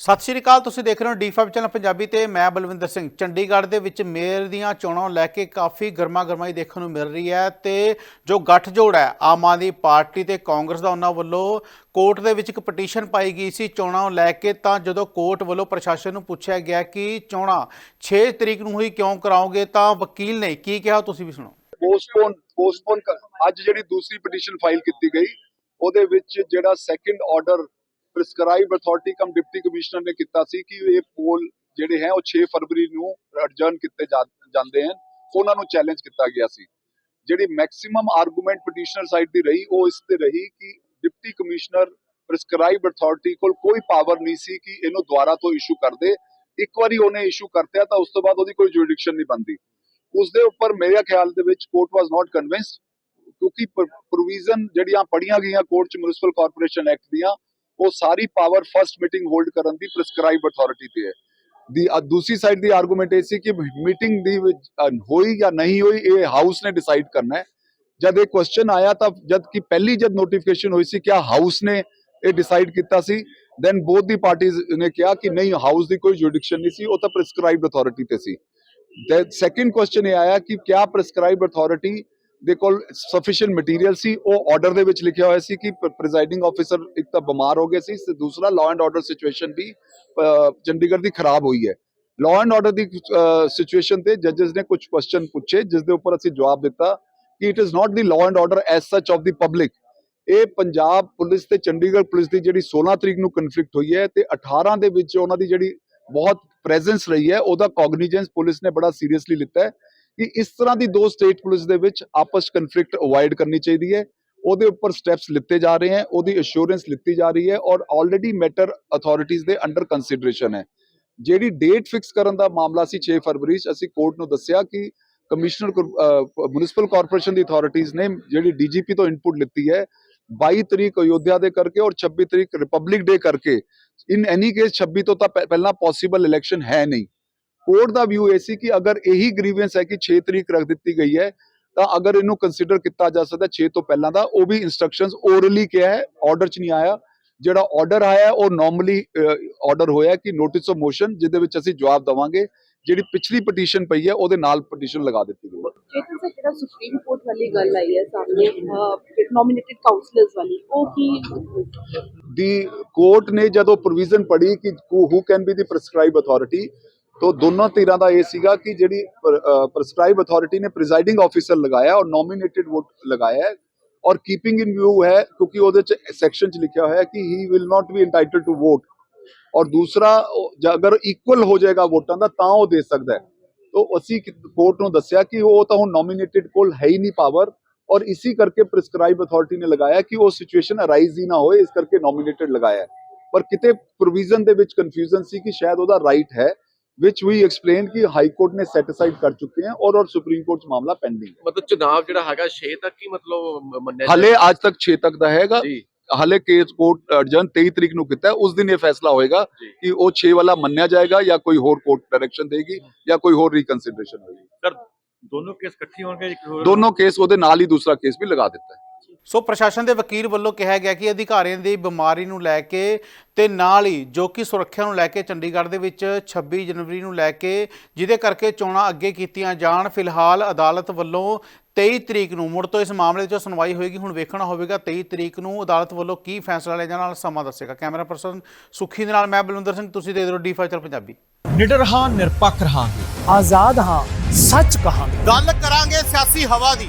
ਸਤਿ ਸ਼੍ਰੀ ਅਕਾਲ, ਤੁਸੀਂ ਦੇਖ ਰਹੇ ਹੋ ਡੀ5 ਚੈਨਲ ਪੰਜਾਬੀ ਤੇ ਮੈਂ ਬਲਵਿੰਦਰ ਸਿੰਘ। ਚੰਡੀਗੜ੍ਹ ਦੇ ਵਿੱਚ ਮੇਅਰ ਦੀਆਂ ਚੋਣਾਂ ਲੈ ਕੇ ਕਾਫੀ ਗਰਮਾ ਗਰਮਾਈ ਦੇਖਣ ਨੂੰ ਮਿਲ ਰਹੀ ਹੈ ਤੇ ਜੋ ਗੱਠਜੋੜ ਹੈ, ਆਮ ਆਦਮੀ ਪਾਰਟੀ ਤੇ ਕਾਂਗਰਸ ਦਾ ਉਹਨਾਂ ਵੱਲੋਂ ਕੋਰਟ ਦੇ ਵਿੱਚ ਇੱਕ ਪਟੀਸ਼ਨ ਪਾਈ ਗਈ ਸੀ ਚੋਣਾਂ ਲੈ ਕੇ। ਤਾਂ ਜਦੋਂ ਕੋਰਟ ਵੱਲੋਂ ਪ੍ਰਸ਼ਾਸਨ ਨੂੰ ਪੁੱਛਿਆ ਗਿਆ ਕਿ ਚੋਣਾਂ 6 ਤਰੀਕ ਨੂੰ ਹੀ ਕਿਉਂ ਕਰਾਓਗੇ, ਤਾਂ ਵਕੀਲ ਨੇ ਕੀ ਕਿਹਾ, ਤੁਸੀਂ ਵੀ ਸੁਣੋ। ਪੋਸਟਪੋਨ ਪੋਸਟਪੋਨ ਅੱਜ ਜਿਹੜੀ ਦੂਸਰੀ ਪਟੀਸ਼ਨ ਫਾਈਲ ਕੀਤੀ ਗਈ, ਉਹਦੇ ਵਿੱਚ ਜਿਹੜਾ second order prescribe authority cum deputy commissioner ਨੇ ਕੀਤਾ ਸੀ ਕਿ ਇਹ ਪੋਲ ਜਿਹੜੇ ਹੈ ਉਹ 6 ਫਰਵਰੀ ਨੂੰ ਅਡਜਰਨ ਕੀਤੇ ਜਾ- ਜਾਂਦੇ ਹਨ। ਉਹਨਾਂ ਨੂੰ ਚੈਲੰਜ ਕੀਤਾ ਗਿਆ ਸੀ। ਜਿਹੜੀ ਮੈਕਸਿਮਮ ਆਰਗੂਮੈਂਟ ਪਟੀਸ਼ਨਰ ਸਾਈਡ ਦੀ ਰਹੀ, ਉਹ ਇਸ ਤੇ ਰਹੀ ਕਿ ਡਿਪਟੀ ਕਮਿਸ਼ਨਰ ਪ੍ਰਿਸਕ੍ਰਾਈਬ ਅਥਾਰਟੀ ਕੋਲ ਕੋਈ ਪਾਵਰ ਨਹੀਂ ਸੀ ਕਿ ਇਹਨੂੰ ਦੁਬਾਰਾ ਤੋਂ ਇਸ਼ੂ ਕਰ ਦੇ। ਇੱਕ ਵਾਰੀ ਉਹਨੇ ਇਸ਼ੂ ਕਰਤਿਆ ਤਾਂ ਉਸ ਤੋਂ ਬਾਅਦ ਉਹਦੀ ਕੋਈ ਜੁਰਿਡਿਕਸ਼ਨ ਨਹੀਂ ਬਣਦੀ। ਉਸ ਦੇ ਉੱਪਰ ਮੇਰੇ ਖਿਆਲ ਦੇ ਵਿੱਚ ਕੋਰਟ ਵਾਸ ਨਾਟ ਕਨਵਿੰਸਡ ਕਿਉਂਕਿ ਪ੍ਰੋਵੀਜ਼ਨ ਜਿਹੜੀਆਂ ਪੜੀਆਂ ਗਈਆਂ ਕੋਰਟ ਚ ਮਿਊਨਿਸਪਲ ਕਾਰਪੋਰੇਸ਼ਨ ਐਕਟ ਦੀਆਂ ਉਹ ਸਾਰੀ ਪਾਵਰ ਫਰਸਟ ਮੀਟਿੰਗ ਹੋਲਡ ਕਰਨ ਦੀ ਪ੍ਰਿਸਕ੍ਰਾਈਬ ਅਥਾਰਟੀ ਤੇ ਹੈ ਦੀ ਅ, ਦੂਸਰੀ ਸਾਈਡ ਦੀ ਆਰਗੂਮੈਂਟ ਇਹ ਸੀ ਕਿ ਮੀਟਿੰਗ ਦੀ ਵਿੱਚ, ਅ, ਹੋਈ ਜਾਂ ਨਹੀਂ ਹੋਈ ਇਹ ਹਾਊਸ ਨੇ ਡਿਸਾਈਡ ਕਰਨਾ ਹੈ ਜਦ ਇਹ ਕੁਐਸਚਨ ਆਇਆ ਤਾਂ ਜਦ ਕਿ ਪਹਿਲੀ ਜਦ ਨੋਟੀਫਿਕੇਸ਼ਨ ਹੋਈ ਸੀ ਕਿ ਹਾਊਸ ਨੇ ਇਹ ਡਿਸਾਈਡ ਕੀਤਾ ਸੀ ਦੈਨ ਬੋਥ ਦੀ ਪਾਰਟੀਆਂ ਨੇ ਕਿਹਾ ਕਿ ਨਹੀਂ ਹਾਊਸ ਦੀ ਕੋਈ ਜੁਰਿਡਿਕਸ਼ਨ ਨਹੀਂ ਸੀ ਉਹ ਤਾਂ ਪ੍ਰਿਸਕ੍ਰਾਈਬਡ ਅਥਾਰਟੀ ਤੇ ਸੀ the second question ਇਹ ਆਇਆ ਕਿ ਕਿਆ ਪ੍ਰਿਸਕ੍ਰਾਈਬ ਅਥਾਰਟੀ ਦੇ ਕੋਲ ਸਫੀਸ਼ੀਐਂਟ ਮਟੀਰੀਅਲ ਸੀ, ਉਹ ਆਰਡਰ ਦੇ ਵਿੱਚ ਲਿਖਿਆ ਹੋਇਆ ਸੀ ਕਿ ਪ੍ਰੀਜ਼ਾਈਡਿੰਗ ਆਫੀਸਰ ਇੱਕ ਤਾਂ ਬਿਮਾਰ ਹੋ ਗਿਆ ਸੀ, ਤੇ ਦੂਸਰਾ ਲਾਅ ਐਂਡ ਆਰਡਰ ਸਿਚੁਏਸ਼ਨ ਵੀ ਚੰਡੀਗੜ੍ਹ ਦੀ ਖਰਾਬ ਹੋਈ ਹੈ। ਲਾਅ ਐਂਡ ਆਰਡਰ ਦੀ ਸਿਚੁਏਸ਼ਨ ਤੇ ਜੱਜਸ ਨੇ ਕੁਝ ਕੁਐਸਚਨ ਪੁੱਛੇ ਜਿਸ ਦੇ ਉੱਪਰ ਅਸੀਂ ਜਵਾਬ ਦਿੱਤਾ ਕਿ it is not the law and order as such of the public ਇਹ ਪੰਜਾਬ ਪੁਲਿਸ ਤੇ ਚੰਡੀਗੜ੍ਹ ਪੁਲਿਸ ਦੀ ਜਿਹੜੀ 16 ਤਰੀਕ ਨੂੰ ਕਨਫਲਿਕਟ ਹੋਈ ਹੈ ਤੇ 18 ਦੇ ਵਿੱਚ ਉਹਨਾਂ ਦੀ ਜਿਹੜੀ ਬਹੁਤ ਪ੍ਰੈਜ਼ੈਂਸ ਰਹੀ ਹੈ, ਉਹਦਾ ਕੌਗਨੀਜੈਂਸ ਪੁਲਿਸ ਨੇ ਬੜਾ ਸੀਰੀਅਸਲੀ ਲਿੱਤਾ ਹੈ। ਕਿ ਇਸ ਤਰ੍ਹਾਂ ਦੀ ਦੋ ਸਟੇਟ ਪੁਲਿਸ ਦੇ ਵਿੱਚ ਆਪਸ ਕਨਫਲਿਕਟ ਅਵੋਇਡ ਕਰਨੀ ਚਾਹੀਦੀ ਹੈ। ਉਹਦੇ ਉੱਪਰ ਸਟੈਪਸ ਲਿੱਤੇ ਜਾ ਰਹੇ ਹਨ ਉਹਦੀ ਅਸ਼ੋਰੈਂਸ ਲਿੱਤੀ ਜਾ ਰਹੀ ਹੈ ਔਰ ਆਲਰੇਡੀ ਮੈਟਰ ਅਥਾਰਟੀਜ਼ ਦੇ ਅੰਡਰ ਕੰਸੀਡਰੇਸ਼ਨ ਹੈ। ਜਿਹੜੀ ਡੇਟ ਫਿਕਸ ਕਰਨ ਦਾ ਮਾਮਲਾ ਸੀ 6 ਫਰਵਰੀ 'ਚ, ਅਸੀਂ ਕੋਰਟ ਨੂੰ ਦੱਸਿਆ ਕਿ ਕਮਿਸ਼ਨਰ ਮਿਊਨਿਸਪਲ ਕਾਰਪੋਰੇਸ਼ਨ ਦੀ ਅਥਾਰਟੀਜ਼ ਨੇ ਜਿਹੜੀ ਡੀਜੀਪੀ ਤੋਂ ਇਨਪੁਟ ਲਿੱਤੀ ਹੈ 22 ਤਰੀਕ ਅਯੋਧਿਆ ਦੇ ਕਰਕੇ ਔਰ 26 ਤਰੀਕ ਰਿਪਬਲਿਕ ਡੇ ਕਰਕੇ। ਇਨ ਐਨੀ ਕੇਸ 26 ਤੋਂ ਤਾਂ ਪਹਿ- ਪਹਿਲਾਂ ਪੋਸੀਬਲ ਇਲੈਕਸ਼ਨ ਹੈ ਨਹੀਂ। ਕੋਰਟ ਦਾ ਵਿਊ ਇਹ ਸੀ ਕਿ ਅਗਰ ਇਹੀ ਗ੍ਰੀਵੈਂਸ ਹੈ ਕਿ 6 ਤਰੀਕ ਰੱਖ ਦਿੱਤੀ ਗਈ ਹੈ ਤਾਂ ਅਗਰ ਇਹਨੂੰ ਕੰਸੀਡਰ ਕੀਤਾ ਜਾ ਸਕਦਾ 6 ਤੋਂ ਪਹਿਲਾਂ ਦਾ ਉਹ ਵੀ ਇਨਸਟਰਕਸ਼ਨਸ ਓਰਲੀ ਕਿਹਾ ਹੈ ਆਰਡਰ 'ਚ ਨਹੀਂ ਆਇਆ। ਜਿਹੜਾ ਆਰਡਰ ਆਇਆ ਉਹ ਨਾਰਮਲੀ ਆਰਡਰ ਹੋਇਆ ਕਿ ਨੋਟਿਸ ਆਫ ਮੋਸ਼ਨ ਜਿਹਦੇ ਵਿੱਚ ਅਸੀਂ ਜਵਾਬ ਦਵਾਂਗੇ। ਜਿਹੜੀ ਪਿਛਲੀ ਪਟੀਸ਼ਨ ਪਈ ਹੈ ਉਹਦੇ ਨਾਲ ਪਟੀਸ਼ਨ ਲਗਾ ਦਿੱਤੀ ਗਈ ਹੈ। ਚੇਤਨ ਸਰ ਜਿਹੜਾ ਸੁਪਰੀਮ ਕੋਰਟ ਵਾਲੀ ਗੱਲ ਆਈ ਹੈ ਸਾਹਮਣੇ ਨੋਮੀਨੇਟਡ ਕਾਉਂਸਲਰਸ ਵਾਲੀ ਉਹ ਕੀ ਦੀ ਕੋਰਟ ਨੇ ਜਦੋਂ ਪ੍ਰੋਵੀਜ਼ਨ ਪੜੀ ਕਿ who can be the prescribe authority ਤੋਂ ਦੋਨੋਂ ਧਿਰਾਂ ਦਾ ਇਹ ਸੀਗਾ ਕਿ ਜਿਹੜੀ ਪ੍ਰਿਸਕ੍ਰਾਈਬ ਅਥਾਰਟੀ ਨੇ ਪ੍ਰੀਜ਼ਾਈਡਿੰਗ ਆਫੀਸਰ ਲਗਾਇਆ ਔਰ ਨੋਮੀਨੇਟਡ ਵੋਟ ਲਗਾਇਆ ਔਰ ਕੀਪਿੰਗ ਇਨ ਵਿਊ ਹੈ ਕਿਉਂਕਿ ਉਹਦੇ ਚ ਸੈਕਸ਼ਨ ਚ ਲਿਖਿਆ ਹੋਇਆ ਹੈ ਕਿ he will not be entitled to vote ਔਰ ਦੂਸਰਾ ਅਗਰ ਇਕੁਅਲ ਹੋ ਜਾਏਗਾ ਵੋਟਾਂ ਦਾ ਤਾਂ ਉਹ ਦੇ ਸਕਦਾ ਹੈ। ਤੋਂ ਅਸੀਂ ਕੋਰਟ ਨੂੰ ਦੱਸਿਆ ਕਿ ਉਹ ਤਾਂ ਹੁਣ ਨੋਮੀਨੇਟਡ ਕੋਲ ਹੈ ਹੀ ਨਹੀਂ ਪਾਵਰ ਔਰ ਇਸੇ ਕਰਕੇ ਪ੍ਰਿਸਕ੍ਰਾਈਬ ਅਥਾਰਟੀ ਨੇ ਲਗਾਇਆ ਕਿ ਉਹ ਸਿਚੁਏਸ਼ਨ ਅਰਾਈਜ਼ ਹੀ ਨਾ ਹੋਏ, ਇਸ ਕਰਕੇ ਨੋਮੀਨੇਟਿਡ ਲਗਾਇਆ ਪਰ ਕਿਤੇ ਪ੍ਰੋਵੀਜ਼ਨ ਦੇ ਵਿੱਚ ਕਨਫਿਊਜ਼ਨ ਸੀ ਕਿ ਸ਼ਾਇਦ ਉਹਦਾ ਰਾਈਟ ਹੈ which we explain ਕਿ ਹਾਈ ਕੋਰਟ ਨੇ ਸੈਟੀਸਫਾਈਡ ਕਰ ਚੁੱਕੇ ਹਨ ਔਰ ਔਰ ਸੁਪਰੀਮ ਕੋਰਟ 'ਚ ਮਾਮਲਾ ਪੈਂਡਿੰਗ ਹੈ ਮਤਲਬ ਚੁਣਾਵ ਜਿਹੜਾ ਹੈਗਾ 6 ਤੱਕ ਹੀ ਮਤਲਬ ਮੰਨਿਆ ਹਲੇ ਅੱਜ ਤੱਕ 6 ਤੱਕ ਦਾ ਹੈਗਾ। ਜੀ। ਹਲੇ ਕੇਸ ਕੋਰਟ ਅਡਜਨ 23 ਤਰੀਕ ਨੂੰ ਕੀਤਾ ਉਸ ਦਿਨ ਇਹ ਫੈਸਲਾ ਹੋਏਗਾ। ਕਿ ਉਹ 6 ਵਾਲਾ ਮੰਨਿਆ ਜਾਏਗਾ ਜਾਂ ਕੋਈ ਹੋਰ ਕੋਰਟ ਡਾਇਰੈਕਸ਼ਨ ਦੇਗੀ ਜਾਂ ਕੋਈ ਹੋਰ ਰੀਕਨਸੀਡਰੇਸ਼ਨ ਹੋਏਗੀ। ਸਰ ਦੋਨੋਂ ਕੇਸ ਇਕੱਠੇ ਹੋਣਗੇ ਇੱਕ ਹੋਰ? ਦੋਨੋਂ ਕੇਸ ਉਹਦੇ ਨਾਲ ਹੀ ਦੂਸਰਾ ਕੇਸ ਵੀ ਲਗਾ ਦਿੱਤਾ ਹੈ। ਸੋ ਪ੍ਰਸ਼ਾਸਨ ਦੇ ਵਕੀਲ ਵੱਲੋਂ ਕਿਹਾ ਗਿਆ ਕਿ ਅਧਿਕਾਰੀਆਂ ਦੀ ਬਿਮਾਰੀ ਨੂੰ ਲੈ ਕੇ ਤੇ ਨਾਲ ਹੀ ਜੋ ਕਿ ਸੁਰੱਖਿਆ ਨੂੰ ਲੈ ਕੇ ਚੰਡੀਗੜ੍ਹ ਦੇ ਵਿੱਚ 26 ਜਨਵਰੀ ਨੂੰ ਲੈ ਕੇ ਜਿਹਦੇ ਕਰਕੇ ਚੋਣਾਂ ਅੱਗੇ ਕੀਤੀਆਂ ਜਾਣ ਫਿਲਹਾਲ ਅਦਾਲਤ ਵੱਲੋਂ 23 ਤਰੀਕ ਨੂੰ ਮੁੜ ਤੋਂ ਇਸ ਮਾਮਲੇ 'ਚ ਸੁਣਵਾਈ ਹੋਏਗੀ ਹੁਣ ਵੇਖਣਾ ਹੋਵੇਗਾ 23 ਤਰੀਕ ਨੂੰ ਅਦਾਲਤ ਵੱਲੋਂ ਕੀ ਫੈਸਲਾ ਲਿਆ ਜਾਣਾ ਸਮਾਂ ਦੱਸੇਗਾ। ਕੈਮਰਾ ਪਰਸਨ ਸੁਖੀ ਦੇ ਨਾਲ ਮੈਂ ਬਲਵਿੰਦਰ ਸਿੰਘ ਤੁਸੀਂ ਦੇ ਦਿਓ ਡੀ5 ਚਲ ਪੰਜਾਬੀ। ਨਿਡਰ ਹਾਂ ਨਿਰਪੱਖ ਰਹਾਂਗੇ। ਆਜ਼ਾਦ ਹਾਂ ਸੱਚ ਕਹਾਂਗੇ। ਗੱਲ ਕਰਾਂਗੇ ਸਿਆਸੀ ਹਵਾ ਦੀ।